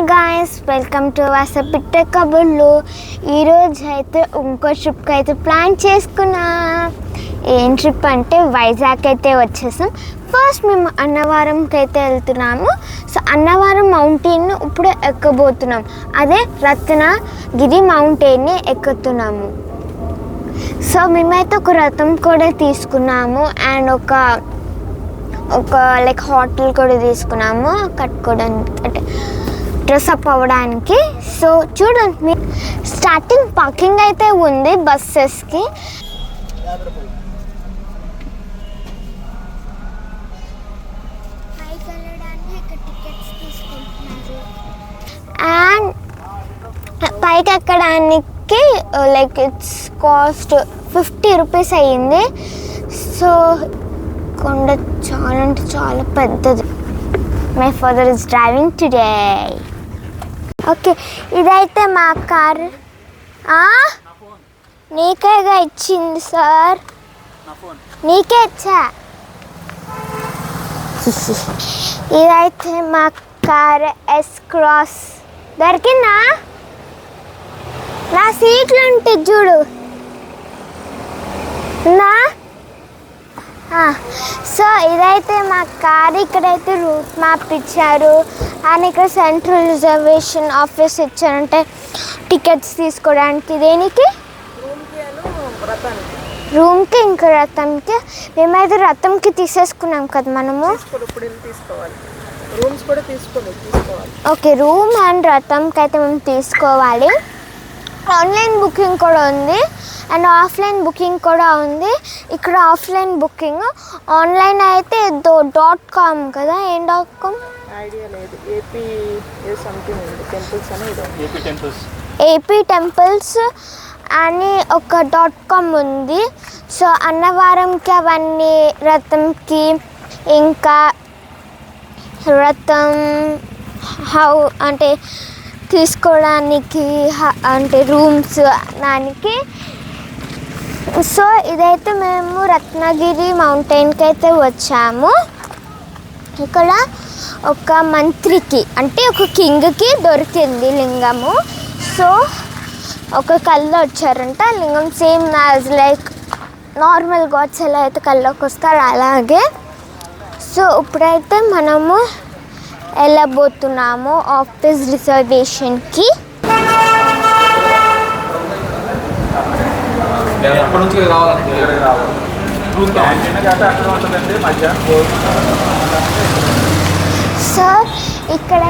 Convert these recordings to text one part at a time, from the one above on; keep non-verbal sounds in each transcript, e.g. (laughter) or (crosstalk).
Hi guys welcome to వాస పిట్ట కబుర్లు ఈరోజు అయితే ఇంకో ట్రిప్కి అయితే ప్లాన్ చేసుకున్నా. ఏం ట్రిప్ అంటే వైజాగ్ అయితే వచ్చేసాం. ఫస్ట్ మేము అన్నవరంకి అయితే వెళ్తున్నాము. సో అన్నవరం మౌంటైన్ ఇప్పుడు ఎక్కబోతున్నాం. అదే రత్నగిరి మౌంటైన్ని ఎక్కుతున్నాము. సో మేమైతే ఒక రథం కూడా తీసుకున్నాము అండ్ ఒక ఒక లైక్ హోటల్ కూడా తీసుకున్నాము. కట్టుకోవడానికి అంటే డ్రెస్అప్ అవ్వడానికి. సో చూడండి మీ స్టార్టింగ్ పార్కింగ్ అయితే ఉంది బస్సెస్కి. అండ్ పైకి ఎక్కడానికి like it's cost fifty rupees అయ్యింది. సో కొండ చాలా అంటే చాలా పెద్దది. My father is driving today okay ఇదైతే మా కార్. నీకేగా ఇచ్చింది సార్. నీకే ఇచ్చా? ఇదైతే మా కార్ ఎస్ క్రాస్. దొరికిందా? నా సీట్లు ఉంటే చూడు. నా సో ఇదైతే మా కార్ ఇక్కడైతే రూట్ మ్యాప్ ఇచ్చారు. అండ్ ఇక్కడ సెంట్రల్ రిజర్వేషన్ ఆఫీస్ ఇచ్చారంటే టికెట్స్ తీసుకోవడానికి. దేనికి? రూమ్కి ఇంకా రథంకి మేమైతే రథంకి తీసేసుకున్నాం కదా మనము. ఓకే రూమ్ అండ్ రథంకి అయితే మేము తీసుకోవాలి. ఆన్లైన్ బుకింగ్ కూడా ఉంది. అండ్ ఆఫ్లైన్ బుకింగ్ కూడా ఉంది. ఇక్కడ ఆఫ్లైన్ బుకింగ్. ఆన్లైన్ అయితే దో డాట్ కామ్ కదా ఏం డాట్ కామ్? ఐడియా లేదు. ఏపీ ఏ సంథింగ్ ఉంది. టెంపుల్స్ అని టెంపుల్స్. ఏపీ టెంపుల్స్ అని ఒక డాట్ కామ్ ఉంది. సో అన్నవరంకి అవన్నీ రథంకి ఇంకా రథం హౌ అంటే తీసుకోవడానికి అంటే రూమ్స్ దానికి. సో ఇదైతే మేము రత్నగిరి మౌంటైన్కి అయితే వచ్చాము. ఇక్కడ ఒక మంత్రికి అంటే ఒక కింగ్కి దొరికింది లింగము. సో ఒక కళ్ళు వచ్చారంట. Lingam same as like normal gods ఎలా అయితే కళ్ళకి వస్తారో అలాగే. సో ఇప్పుడైతే మనము వెళ్ళబోతున్నాము ఆఫీస్ రిజర్వేషన్కి. ఎప్పటి నుంచి రావాలంటే? అక్కడ ఉంటుందండి మధ్యాహ్నం సో ఇక్కడ?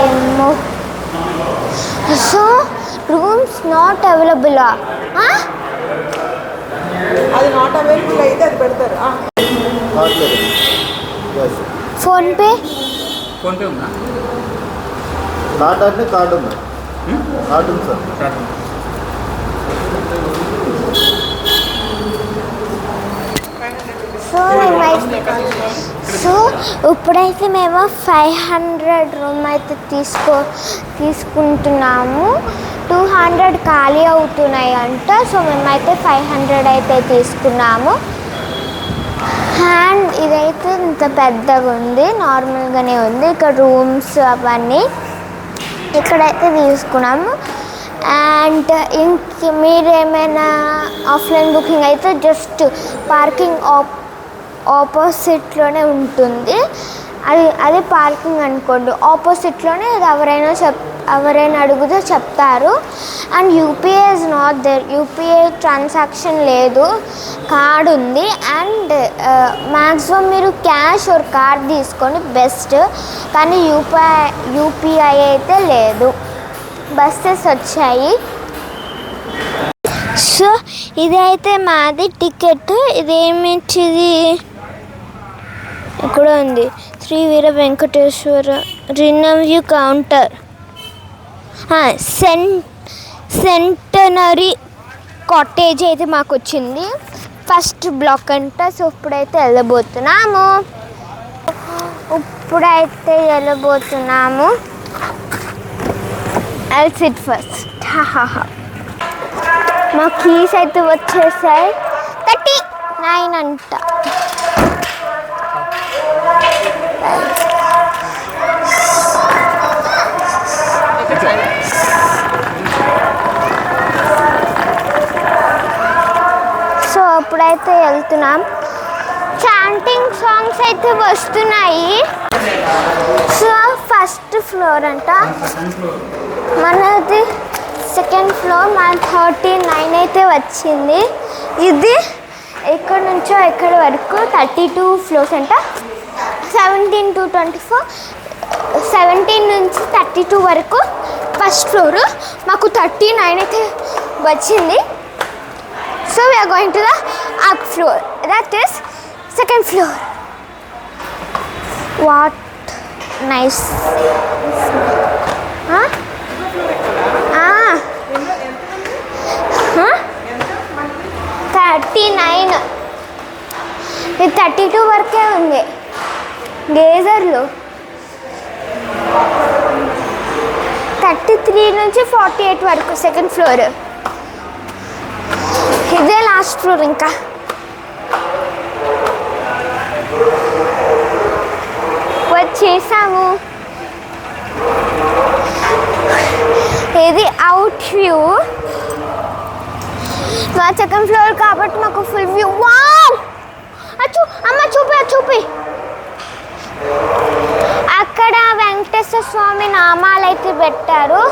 ఏమో. సో రూమ్స్ నాట్ అవైలబులా? అది నాట్ అవైలబుల్ అయితే అది పెడతారు. ఆ, ఫోన్పే? ఫోన్పే ఉందా? కార్డు అంటే కార్డు ఉంది కార్డు ఉంది. సార్ సో మేమైతే సో ఇప్పుడైతే మేము ఫైవ్ హండ్రెడ్ రూమ్ అయితే తీసుకో తీసుకుంటున్నాము. టూ హండ్రెడ్ ఖాళీ అవుతున్నాయి అంట సో మేమైతే ఫైవ్ హండ్రెడ్ అయితే తీసుకున్నాము. హ్యాండ్ ఇదైతే ఇంత పెద్దగా ఉంది నార్మల్గానే ఉంది. ఇక్కడ రూమ్స్ అవన్నీ ఇక్కడైతే తీసుకున్నాము. అండ్ ఇంక మీరేమైనా ఆఫ్లైన్ బుకింగ్ అయితే జస్ట్ పార్కింగ్ ఆప్ ఆపోజిట్లోనే ఉంటుంది. అది అది పార్కింగ్ అనుకోండి. ఆపోజిట్లోనే అది ఎవరైనా చెప్ ఎవరైనా అడిగితే చెప్తారు. And UPI is not there UPI transaction లేదు. కార్డ్ ఉంది. అండ్ మ్యాక్సిమం uh, మీరు క్యాష్ ఆర్ కార్డ్ తీసుకొని బెస్ట్ కానీ యూపీఐ యూపీఐ అయితే లేదు. బస్సెస్ వచ్చాయి. సో ఇదైతే మాది టికెట్ ఇదేమిటిది ఇక్కడ ఉంది. శ్రీ వీర వెంకటేశ్వర రినవ్యూ కౌంటర్. సెన్ సెంటనరీ కాటేజ్ అయితే మాకు వచ్చింది ఫస్ట్ బ్లాక్ అంట సో ఇప్పుడైతే వెళ్ళబోతున్నాము. ఇప్పుడైతే వెళ్ళబోతున్నాము. ఐల్ సిట్ ఫస్ట్ మా కీస్ అయితే వచ్చేసాయి. థర్టీ నైన్ అంట. సో అప్పుడైతే వెళ్తున్నాం. చాంటింగ్ సాంగ్స్ అయితే వస్తున్నాయి. సో ఫస్ట్ ఫ్లోర్ అంట. మనది సెకండ్ ఫ్లోర్ మన థర్టీ నైన్ అయితే వచ్చింది. ఇది ఎక్కడి నుంచో ఎక్కడి వరకు? థర్టీ టూ ఫ్లోర్స్ అంట. Seventeen to twenty four seventeen నుంచి థర్టీ టూ వరకు ఫస్ట్ ఫ్లోర్ మాకు థర్టీ నైన్ అయితే వచ్చింది. So we're going to the up floor that is second floor what nice thirty nine ఇది థర్టీ టూ వరకే ఉంది. గేజర్లు. థర్టీ త్రీ నుంచి ఫార్టీ ఎయిట్ వరకు సెకండ్ ఫ్లోర్. ఇదే లాస్ట్ ఫ్లోర్ ఇంకా. వచ్చేసాము. ఇది అవుట్ వ్యూ. మా సెకండ్ ఫ్లోర్ కాబట్టి మాకు ఫుల్ వ్యూ. వా అచ్చు అమ్మ చూపి చూపి. అక్కడ వెంకటేశ్వర స్వామి నామాలు అయితే పెట్టారు.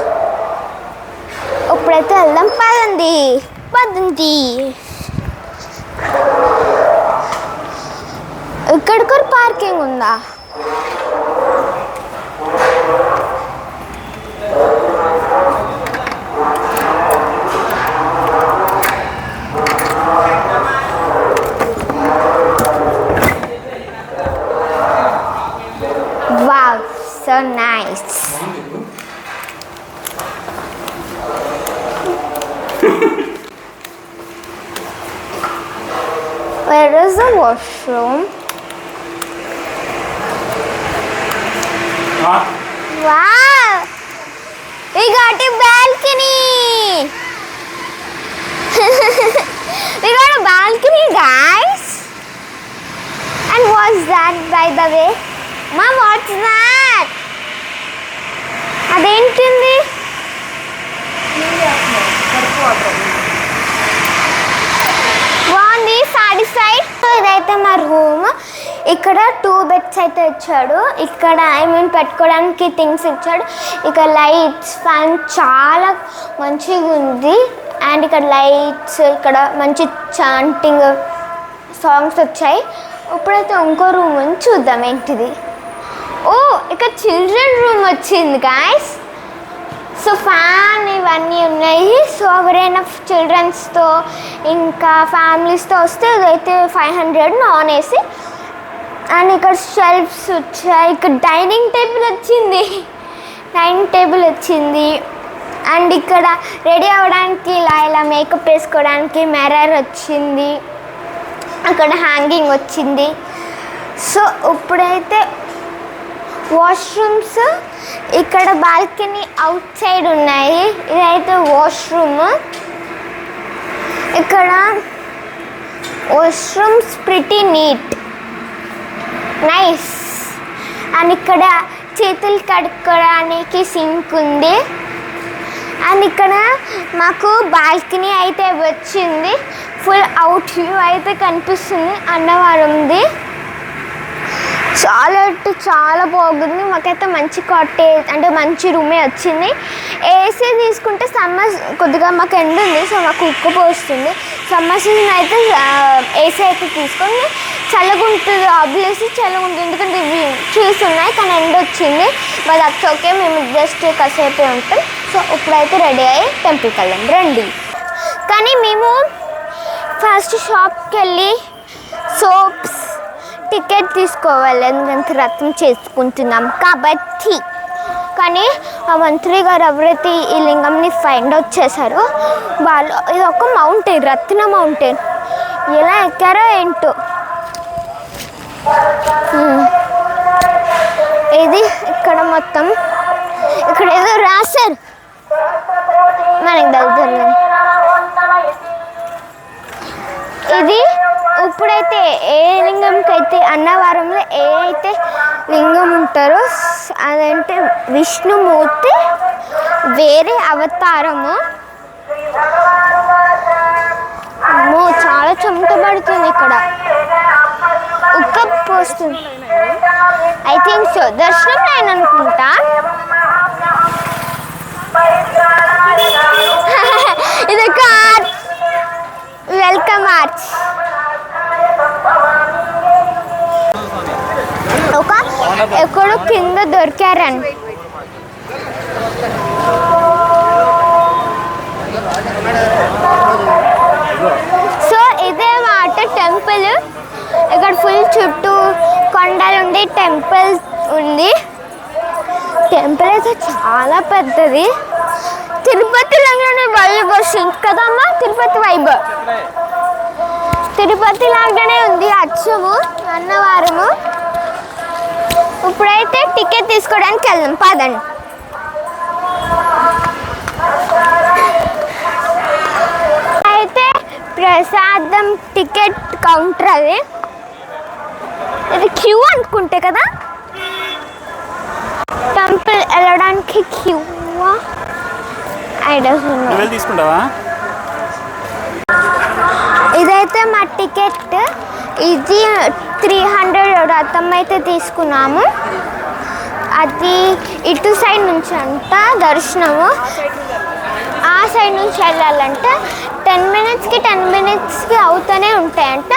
ఇప్పుడైతే వెళ్దాం. పదండి. పదండి. ఇక్కడ కూడా పార్కింగ్ ఉందా? nice. Where is the washroom? Huh? Wow! We got a balcony! (laughs) we got a balcony, guys! And what's that, by the way? Mom, what's that? అదేంటింది? బాగుంది సాటిస్ఫైడ్ ఇదైతే మా రూమ్. ఇక్కడ టూ బెడ్స్ అయితే ఇచ్చాడు. ఇక్కడ ఐ మీన్ పెట్టుకోవడానికి things ఇచ్చాడు. ఇక్కడ లైట్స్ ఫ్యాన్ చాలా మంచిగా ఉంది. అండ్ ఇక్కడ లైట్స్ ఇక్కడ మంచి చాంటింగ్ సాంగ్స్ వచ్చాయి. ఇప్పుడైతే ఇంకో రూమ్ చూద్దాం ఏంటిది. ఓ ఇక్కడ చిల్డ్రన్ రూమ్ వచ్చింది గాయస్ సో ఫ్యాన్ ఇవన్నీ ఉన్నాయి. సో ఎవరైనా చిల్డ్రన్స్తో ఇంకా ఫ్యామిలీస్తో వస్తే ఇదైతే five hundred non AC and ఇక్కడ షెల్ఫ్స్ వచ్చాయి. ఇక్కడ డైనింగ్ టేబుల్ వచ్చింది. డైనింగ్ టేబుల్ వచ్చింది. అండ్ ఇక్కడ రెడీ అవ్వడానికి ఇలా ఇలా మేకప్ వేసుకోవడానికి మెరర్ వచ్చింది. అక్కడ హ్యాంగింగ్ వచ్చింది. సో ఇప్పుడైతే వాష్రూమ్స్. ఇక్కడ బాల్కనీ అవుట్ సైడ్ ఉన్నాయి. ఇదైతే వాష్రూమ్. ఇక్కడ washrooms pretty neat nice and ఇక్కడ చేతులు కడుక్కోవడానికి సింక్ ఉంది. అండ్ ఇక్కడ మాకు బాల్కనీ అయితే వచ్చింది. ఫుల్ అవుట్ వ్యూ అయితే కనిపిస్తుంది. అన్నవరంది చాలా అంటే చాలా బాగుంది. మాకైతే మంచి కాటేజ్ అంటే మంచి రూమే వచ్చింది. ఏసీ తీసుకుంటే సమ్మర్ కొద్దిగా మాకు ఎండ ఉంది సో మాకు ఉక్కపోస్తుంది సమ్మర్ సీజన్ అయితే ఏసీ అయితే తీసుకొని చల్లగుంటుంది ఆబ్వియస్లీ చల్లగుంటుంది. ఎందుకంటే ఇవి ట్రీస్ ఉన్నాయి కానీ ఎండ వచ్చింది. బట్ అట్స్ ఓకే మేము జస్ట్ కాసేపే ఉంటాం. సో ఇప్పుడైతే రెడీ అయ్యి టెంపుల్కి వెళ్ళాం రండి. కానీ మేము ఫస్ట్ షాప్కి వెళ్ళి సోప్స్ టికెట్ తీసుకోవాలి ఎందుకంటే రత్నం చేసుకుంటున్నాం కాబట్టి. కానీ ఆ మంత్రి గారు ఎవరైతే ఈ లింగంని ఫైండ్ అవుట్ చేశారో వాళ్ళు ఇది ఒక మౌంటైన్ రత్న మౌంటైన్ ఎలా ఎక్కారో ఏంటో. ఇది ఇక్కడ మొత్తం. ఇక్కడ ఏదో రాశారు. మనకి దగ్గర ఇది అప్పుడైతే ఏ లింగంకి అయితే అన్నవరంలో ఏ అయితే లింగం ఉంటారో అదంటే విష్ణుమూర్తి వేరే అవతారము. అమ్మో చాలా చెమట పడుతుంది ఇక్కడ. ఉక్క పోస్తుంది ఐ థింక్ సో. దర్శనం నేను అనుకుంటా (laughs) ఇది ఒక ఆర్చ్. Welcome arch. ఎక్కడో కింద దొరికారని. సో ఇదే మాట టెంపుల్. ఇక్కడ ఫుల్ చుట్టూ కొండలు ఉంది టెంపుల్ ఉంది. టెంపుల్ అయితే చాలా పెద్దది. తిరుపతి లాగానే వైబ్ వస్తుంది కదమ్మా? తిరుపతి వైబ్ తిరుపతి లాగానే ఉంది అచ్చము అన్నవారు. ఇప్పుడైతే టికెట్ తీసుకోవడానికి వెళ్దాం. పదండి. అయితే ప్రసాదం టికెట్ కౌంటర్ అది. ఇది క్యూ అనుకుంటే కదా? టెంపుల్ వెళ్ళడానికి క్యూ తీసుకుంటావా? ఇదైతే మా టికెట్. ఇది త్రీ హండ్రెడ్ రథం అయితే తీసుకున్నాము. అది ఇటు సైడ్ నుంచి అంట దర్శనము. ఆ సైడ్ నుంచి వెళ్ళాలంటే. టెన్ మినిట్స్కి టెన్ మినిట్స్కి అవుతూనే ఉంటాయంట.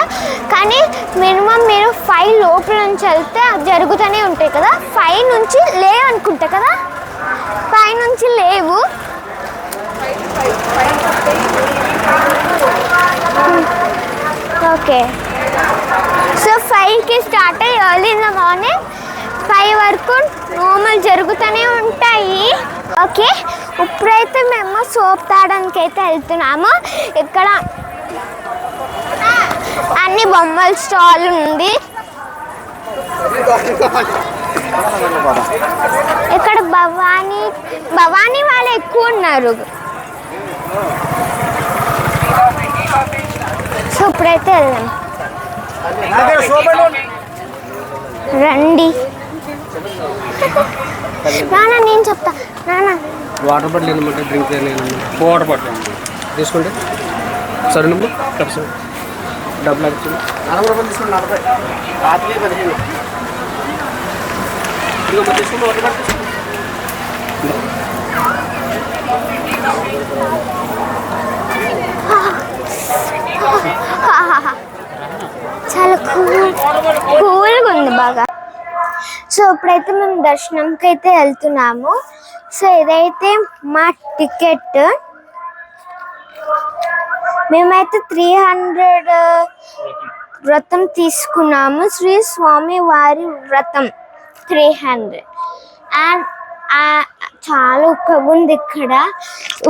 కానీ మినిమం మీరు ఫైవ్ లోపల నుంచి వెళ్తే అది జరుగుతూనే ఉంటాయి కదా. ఫైవ్ నుంచి లేవు అనుకుంటా కదా. ఫైవ్ నుంచి లేవు. ఓకే. సో ఫైవ్కి స్టార్ట్ అయ్యి early in the morning five వరకు నార్మల్ జరుగుతూనే ఉంటాయి. ఓకే ఇప్పుడైతే మేము సోప్ తాగడానికి అయితే వెళ్తున్నాము. ఇక్కడ అన్ని బొమ్మల స్టాల్ ఉంది. ఇక్కడ భవానీ భవానీ వాళ్ళు ఎక్కువ ఉన్నారు. సో ఇప్పుడైతే వెళ్దాం. రండి. నాన్న నేను చెప్తా. నాన్న వాటర్ బాటిల్ ఏనమాట డ్రింక్ వాటర్ బాటిల్ తీసుకుంటే సరే నువ్వు కప్స్. డబ్బులు వచ్చింది నలభై రూపాయలు తీసుకుని నలభై రాత్రి పదిహేను. తీసుకుంటే వాటర్ బాటిల్ తీసుకో. చాలా కూల్ కూల్గా ఉంది బాగా. సో ఇప్పుడైతే మేము దర్శనంకి అయితే వెళ్తున్నాము. సో ఇదైతే మా టికెట్. మేమైతే త్రీ హండ్రెడ్ వ్రతం తీసుకున్నాము. శ్రీ స్వామి వారి వ్రతం త్రీ హండ్రెడ్. అండ్ చాలా ఉక్కగా ఉంది ఇక్కడ.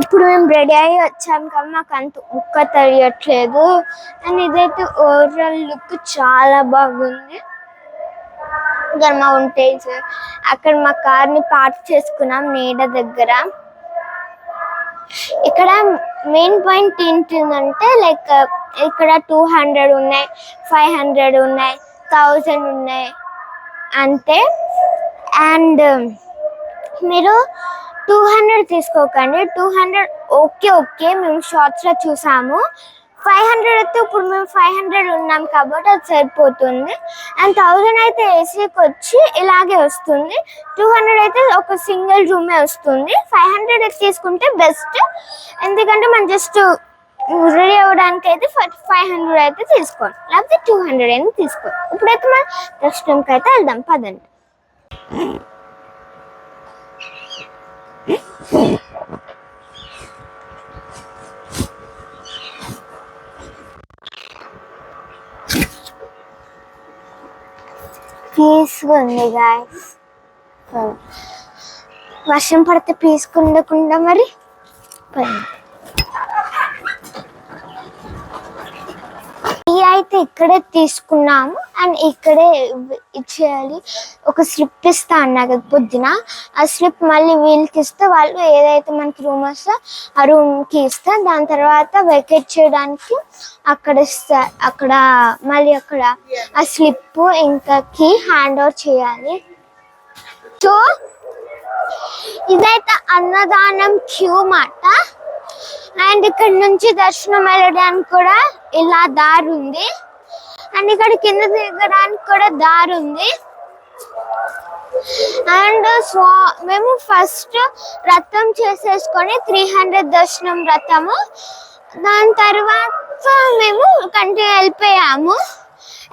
ఇప్పుడు మేము రెడీ అయ్యి వచ్చాం కానీ మాకు అంత ఉక్క తెలియట్లేదు అండ్ ఇదైతే ఓవరాల్ లుక్ చాలా బాగుంది. ఇక్కడ మా ఉంటేజ్ అక్కడ మా కార్ని పార్క్ చేసుకున్నాం నీడ దగ్గర. ఇక్కడ మెయిన్ పాయింట్ ఏంటిదంటే లైక్ ఇక్కడ టూ హండ్రెడ్ ఉన్నాయి ఫైవ్ హండ్రెడ్ ఉన్నాయి థౌజండ్ ఉన్నాయి. అంతే. అండ్ మీరు టూ హండ్రెడ్ తీసుకోకండి. Two hundred okay okay. మేము షార్ట్స్లో చూసాము. ఫైవ్ హండ్రెడ్ అయితే ఇప్పుడు మేము ఫైవ్ హండ్రెడ్ ఉన్నాం కాబట్టి అది సరిపోతుంది. అండ్ థౌజండ్ అయితే ఏసీకి వచ్చి ఇలాగే వస్తుంది. టూ హండ్రెడ్ అయితే ఒక సింగిల్ రూమే వస్తుంది. ఫైవ్ హండ్రెడ్ అయితే తీసుకుంటే బెస్ట్. ఎందుకంటే మనం జస్ట్ రెడీ అవ్వడానికి అయితే ఫైవ్ హండ్రెడ్ అయితే తీసుకోండి. లేకపోతే టూ హండ్రెడ్ అయినా తీసుకోండి. ఇప్పుడైతే మనం దర్శనంకి అయితే వెళ్దాం. పదండి. పీస్గా ఉంది గాయస్ వర్షం పడితే పీస్గా మరి? పోయింది అయితే ఇక్కడే తీసుకున్నాము. అండ్ ఇక్కడే ఇచ్చేయాలి. ఒక స్లిప్ ఇస్తా అన్నా కదా పొద్దున. ఆ స్లిప్ మళ్ళీ వీళ్ళకి ఇస్తే వాళ్ళు ఏదైతే మనకి రూమ్ వస్తే ఆ రూమ్కి ఇస్తే దాని తర్వాత వెకేట్ చేయడానికి అక్కడ ఇస్తా అక్కడ మళ్ళీ అక్కడ ఆ స్లిప్ ఇంకా కీ హ్యాండ్ ఓవర్ చేయాలి. సో ఇదైతే అన్నదానం క్యూ మాట. అండ్ ఇక్కడ నుంచి దర్శనం వెళ్ళడానికి కూడా ఇలా దారి ఉంది. అండ్ ఇక్కడ కింద దిగడానికి కూడా దారి ఉంది. అండ్ స్వా మేము ఫస్ట్ రథం చేసేసుకొని త్రీ హండ్రెడ్ దర్శనం రథము. దాని తర్వాత మేము కంటిన్యూ వెళ్ళిపోయాము.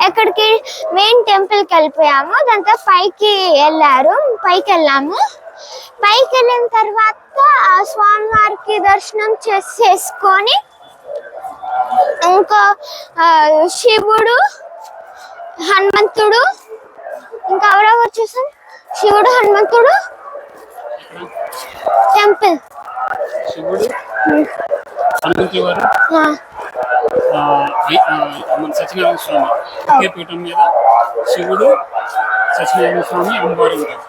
ఎక్కడికి మెయిన్ టెంపుల్కి వెళ్ళిపోయాము. దాని తర్వాత పైకి వెళ్ళారు. పైకి వెళ్ళాము. పైకి వెళ్ళిన తర్వాత ఆ స్వామివారికి దర్శనం చేసేసుకొని ఇంకా శివుడు హనుమంతుడు ఇంకా ఎవరెవరు చూసాం శివుడు హనుమంతుడు టెంపుల్. శివుడు మన సత్యనారాయణ స్వామి. ఒకే పీఠం మీద శివుడు సత్యనారాయణ స్వామి అమ్మవారు ఉంటారు.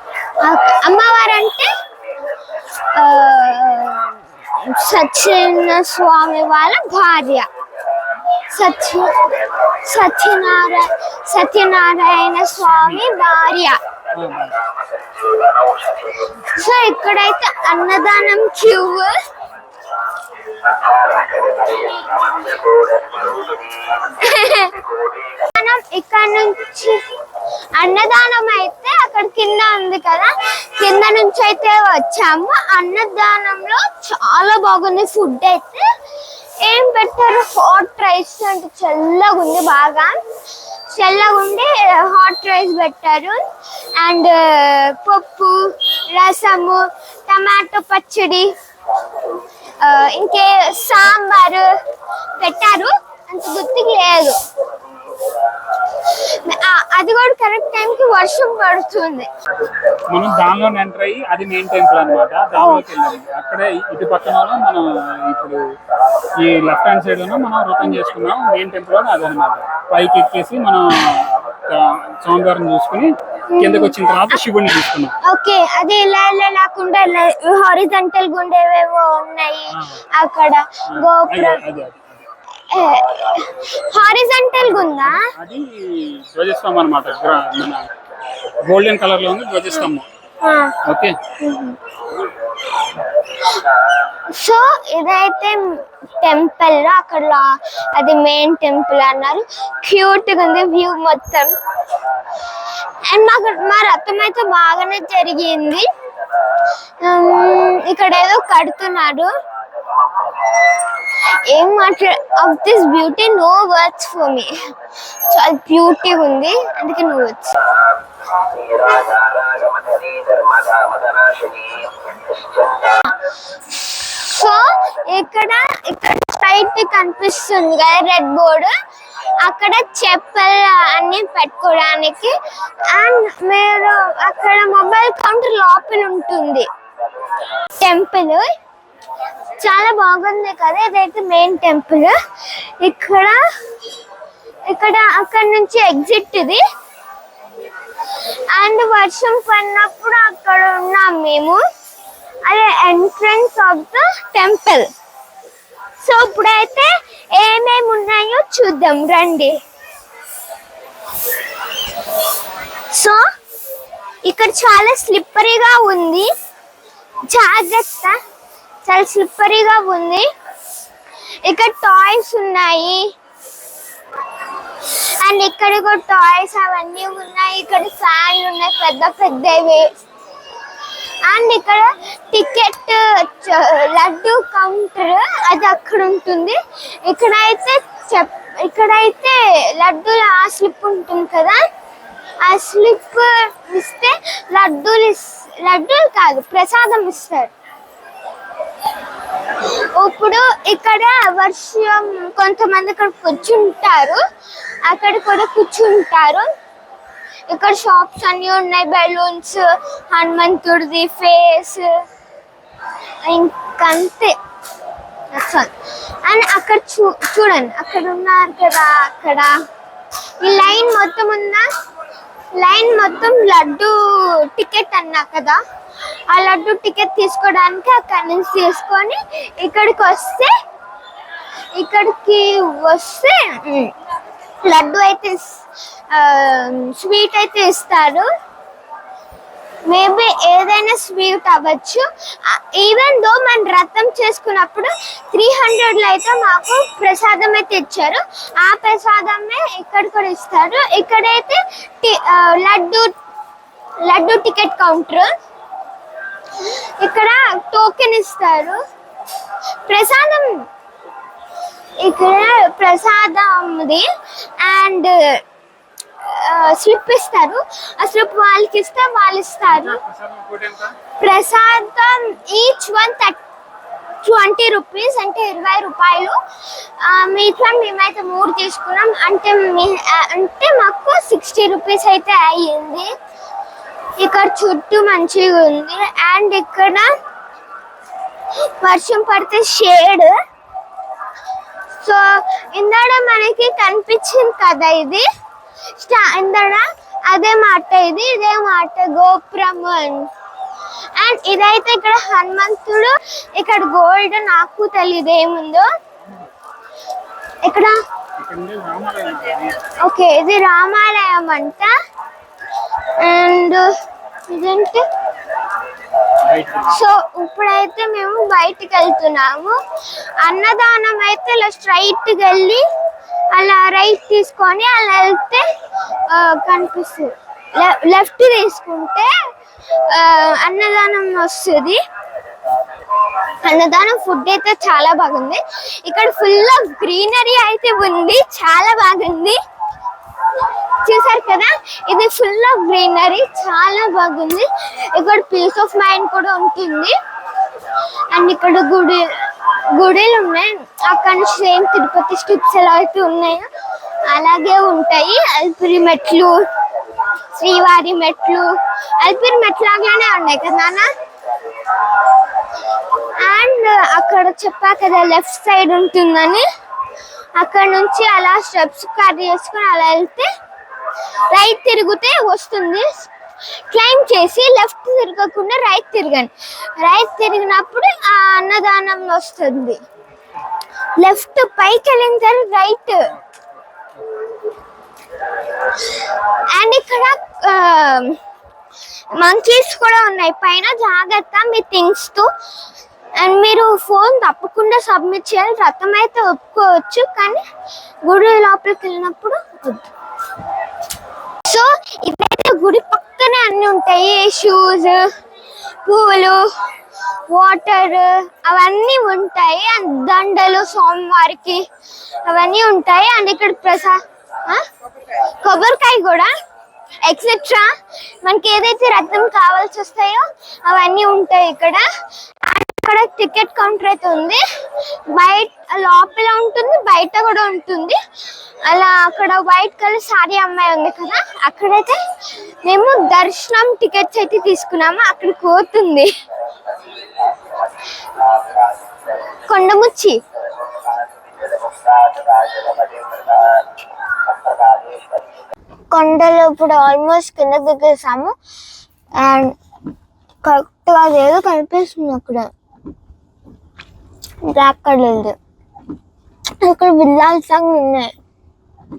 అమ్మవారు అంటే ఆ, సత్యనారాయణ స్వామి వాళ్ళ భార్య. సత్య సత్యనారాయణ సత్యనారాయణ స్వామి భార్య. సో ఇక్కడైతే అన్నదానం క్యూ (laughs) మనం ఇక్కడ నుంచి అన్నదానం అయితే అక్కడ కింద ఉంది కదా. కింద నుంచి అయితే వచ్చాము. అన్నదానంలో చాలా బాగుంది ఫుడ్ అయితే. ఏం పెట్టారు? హాట్ రైస్ అంటే చల్లగా ఉంది బాగా. చల్లగా ఉండి హాట్ రైస్ పెట్టారు. అండ్ పప్పు రసము టమాటో పచ్చడి ఇంకే సాంబారు పెట్టారు. అంత గుర్తుకు లేదు. అది కూడా కరెక్ట్ టైంకి వర్షం పడుతుంది. మనం దానిలో ఎంటర్ అయ్యి అది మెయిన్ టెంపుల్ అన్నమాట. దానిలోకి వెళ్ళాలి. అక్కడే ఇటు పక్కన మనం ఇప్పుడు ఈ లెఫ్ట్ హ్యాండ్ సైడ్లో మనం వృతం చేసుకున్నాం. మెయిన్ టెంపుల్ అని అదనమాట పైకి ఎక్కేసి మనం స్వామివారిని చూసుకుని కిందకి వచ్చిన తర్వాత శివుడిని చూసుకున్నాం. ఓకే అది ఇలా ఇలా లేకుండా హారిజంటల్ గుండేవేవో ఉన్నాయి అక్కడ అదే గోపురం. అదే అదే. హారిజంటల్ ఉందా? అది ధ్వజస్తంభం అనమాట మన గోల్డెన్ కలర్లో ఉంది ధ్వజస్తంభం. ఓకే. సో ఇదైతే టెంపుల్ అక్కడ అది మెయిన్ టెంపుల్ అన్నారు. క్యూట్గా ఉంది వ్యూ మొత్తం. అండ్ మాకు మా రథం అయితే బాగానే జరిగింది. ఇక్కడ ఏదో కడుతున్నారు. ఏం మాట్లా of this beauty no words for me చాలా బ్యూటీ ఉంది అందుకే నో వర్డ్స్ సో ఇక్కడ ఇక్కడ స్ట్రైట్ కనిపిస్తుంది కదా రెడ్ బోర్డు అక్కడ చెప్పల్ అన్ని పెట్టుకోవడానికి. అండ్ మీరు అక్కడ మొబైల్ కౌంటర్ లోపల ఉంటుంది. టెంపుల్ చాలా బాగుంది కదా ఇదైతే మెయిన్ టెంపుల్ ఇక్కడ ఇక్కడ అక్కడ నుంచి ఎగ్జిట్ ఇది. అండ్ వర్షం పడినప్పుడు అక్కడ ఉన్నాం మేము. అదే entrance of the temple so ఇప్పుడైతే ఏమేమి ఉన్నాయో చూద్దాం రండి. సో ఇక్కడ చాలా స్లిప్పరీగా ఉంది. జాగ్రత్త. చాలా స్లిప్పరీగా ఉంది. ఇక్కడ టాయ్స్ ఉన్నాయి. అండ్ ఇక్కడ కూడా టాయ్స్ అవన్నీ ఉన్నాయి. ఇక్కడ ఫ్యాన్లు ఉన్నాయి. పెద్ద పెద్దవి. అండ్ ఇక్కడ టికెట్ లడ్డు కౌంటర్ అది అక్కడ ఉంటుంది. ఇక్కడైతే చెప్ ఇక్కడైతే లడ్డూలు ఆ స్లిప్ ఉంటుంది కదా. ఆ స్లిప్ ఇస్తే లడ్డూలు ఇస్- లడ్డూలు కాదు ప్రసాదం ఇస్తారు. ఇప్పుడు ఇక్కడ వర్షం కొంతమంది ఇక్కడ కూర్చుంటారు. అక్కడ కూడా కూర్చుంటారు. ఇక్కడ షాప్స్ అన్ని ఉన్నాయి. బెలూన్స్ హనుమంతుడిది ఫేస్. ఇంకంతే. అండ్ అక్కడ చూ చూడండి. అక్కడ ఉన్నారు కదా అక్కడ. ఈ లైన్ మొత్తం ఉందా? లైన్ మొత్తం లడ్డు టికెట్ అన్నా కదా? ఆ లడ్డు టికెట్ తీసుకోవడానికి అక్కడి నుంచి తీసుకొని ఇక్కడికి వస్తే ఇక్కడికి వస్తే లడ్డు అయితే స్వీట్ అయితే ఇస్తారు. మేబీ ఏదైనా స్వీట్ అవ్వచ్చు. ఈవెన్ దో మనం రథం చేసుకున్నప్పుడు త్రీ హండ్రెడ్లో అయితే మాకు ప్రసాదం అయితే ఇచ్చారు. ఆ ప్రసాదమే ఇక్కడ కూడా ఇస్తారు. ఇక్కడైతే లడ్డు లడ్డు టికెట్ కౌంటర్ ఇక్కడ టోకెన్ ఇస్తారు. ప్రసాదం ఇక్కడ ప్రసాదంది అండ్ స్లిప్ ఇస్తారు. ఆ స్లిప్ వాళ్ళకి ఇస్తే వాళ్ళు ఇస్తారు. ప్రసాదం ఈచ్ వన్ ట్వంటీ రూపీస్ అంటే ఇరవై రూపాయలు. ఈచ్ వన్ మేమైతే మూడు తీసుకున్నాం. అంటే మీ- అంటే మాకు సిక్స్టీ రూపీస్ అయితే అయ్యింది. ఇక్కడ చుట్టూ మంచిగా ఉంది. అండ్ ఇక్కడ వర్షం పడితే షేడ్. సో ఇందాడ మనకి కనిపించింది కదా ఇది. ఇందాడ? అదే మాట ఇది ఇదే మాట గోపురం అని. అండ్ ఇదైతే ఇక్కడ హనుమంతుడు ఇక్కడ గోల్డ్ నాకు తెలియదు ఏముందో. ఇక్కడ. ఓకే ఇది రామాలయం అంట. అండ్ ఇదేంటి? సో ఇప్పుడైతే మేము బయటికి వెళ్తున్నాము అన్నదానం అయితే ఇలా స్ట్రైట్ వెళ్ళి అలా రైట్ తీసుకొని అలా వెళ్తే కనిపిస్తుంది. లెఫ్ట్ తీసుకుంటే అన్నదానం వస్తుంది. అన్నదానం ఫుడ్ అయితే చాలా బాగుంది. ఇక్కడ ఫుల్ ఆఫ్ గ్రీనరీ అయితే ఉంది. చాలా బాగుంది. చూసారు కదా? ఇది ఫుల్ ఆఫ్ గ్రీనరీ చాలా బాగుంది. ఇక్కడ పీస్ ఆఫ్ మైండ్ కూడా ఉంటుంది. అండ్ ఇక్కడ గుడి గుడిలు ఉన్నాయి. అక్కడ నుంచి సేమ్ తిరుపతి స్టిప్స్ ఎలా అయితే ఉన్నాయో అలాగే ఉంటాయి. అల్పిరి మెట్లు శ్రీవారి మెట్లు అల్పిరి మెట్లు లాగానే ఉన్నాయి కదా అండ్ అక్కడ చెప్పా కదా లెఫ్ట్ సైడ్ ఉంటుందని. అక్కడ నుంచి అలా స్టెప్స్ కట్ చేసుకొని అలా వెళ్తే రైట్ తిరిగితే వస్తుంది. క్లైమ్ చేసి లెఫ్ట్ తిరగకుండా రైట్ తిరగండి. రైట్ తిరిగినప్పుడు ఆ అన్నదానం వస్తుంది. లెఫ్ట్ పైకి వెళ్ళిన తర్వాత రైట్ అండ్ ఇక్కడ మంకీస్ కూడా ఉన్నాయి. పైన జాగ్రత్త మీ థింగ్స్తో. అండ్ మీరు ఫోన్ తప్పకుండా సబ్మిట్ చేయాలి. రథం అయితే ఒప్పుకోవచ్చు కానీ గుడి లోపలికి వెళ్ళినప్పుడు వద్దు. సో ఇదైతే గుడి పక్కనే అన్ని ఉంటాయి. షూస్ పువ్వులు వాటర్ అవన్నీ ఉంటాయి. అండ్ దండలు సోమవారికి అవన్నీ ఉంటాయి. అండ్ ఇక్కడ ప్రసా కొబ్బరికాయ కూడా ఎక్సెట్రా మనకి ఏదైతే రత్నం కావాల్సి వస్తాయో అవన్నీ ఉంటాయి ఇక్కడ. అండ్ ఇక్కడ టికెట్ కౌంటర్ అయితే ఉంది. బయట లోపల ఉంటుంది బయట కూడా ఉంటుంది. అలా అక్కడ వైట్ కలర్ సారీ అమ్మాయి ఉంది కదా అక్కడైతే మేము దర్శనం టికెట్స్ అయితే తీసుకున్నాము. అక్కడ కోతుంది. కొండముచ్చి. కొండలు ఇప్పుడు ఆల్మోస్ట్ కింద దిగేసాము. అండ్ కరెక్ట్గా ఏదో కనిపిస్తుంది అక్కడ. బ్లాక్ కలర్ ఇక్కడ విల్లాల్స్ అవి ఉన్నాయి.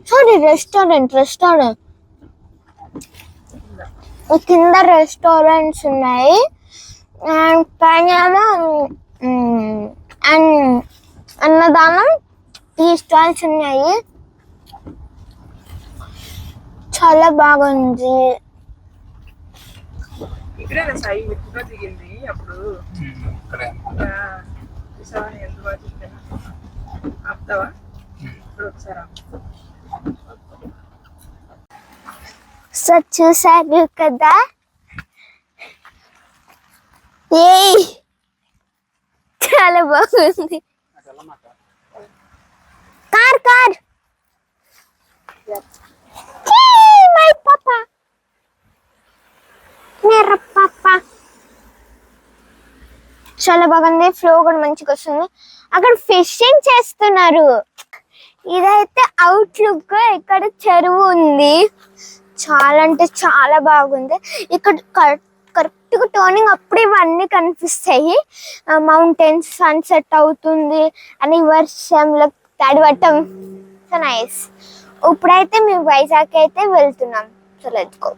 సారీ రెస్టారెంట్ రెస్టారెంట్ కింద రెస్టారెంట్స్ ఉన్నాయి. అండ్ పైన అండ్ అన్నదానం టీ స్టాల్స్ ఉన్నాయి. చాలా బాగుంది. ఇక్కడే సాయి ఎక్కువగా దిగింది అప్పుడు. ఎంత బాగా చెప్పాను ఆపుతావా? ఇప్పుడు. సో చూసారు కదా? ఏ చాలా బాగుంది. కార్ కార్ మై పాపా మేరా పాపా చాలా బాగుంది ఫ్లో కూడా మంచిగా వస్తుంది. అక్కడ ఫిషింగ్ చేస్తున్నారు. ఇదైతే అవుట్లుక్ ఇక్కడ చెరువు ఉంది. చాలా అంటే చాలా బాగుంది. ఇక్కడ కరెక్ట్గా టర్నింగ్ అప్పుడు ఇవన్నీ కనిపిస్తాయి. మౌంటైన్స్ సన్సెట్ అవుతుంది. అని వర్షంలో తడవటం. నైస్ ఇప్పుడైతే మేము వైజాగ్ అయితే వెళ్తున్నాం. So let's go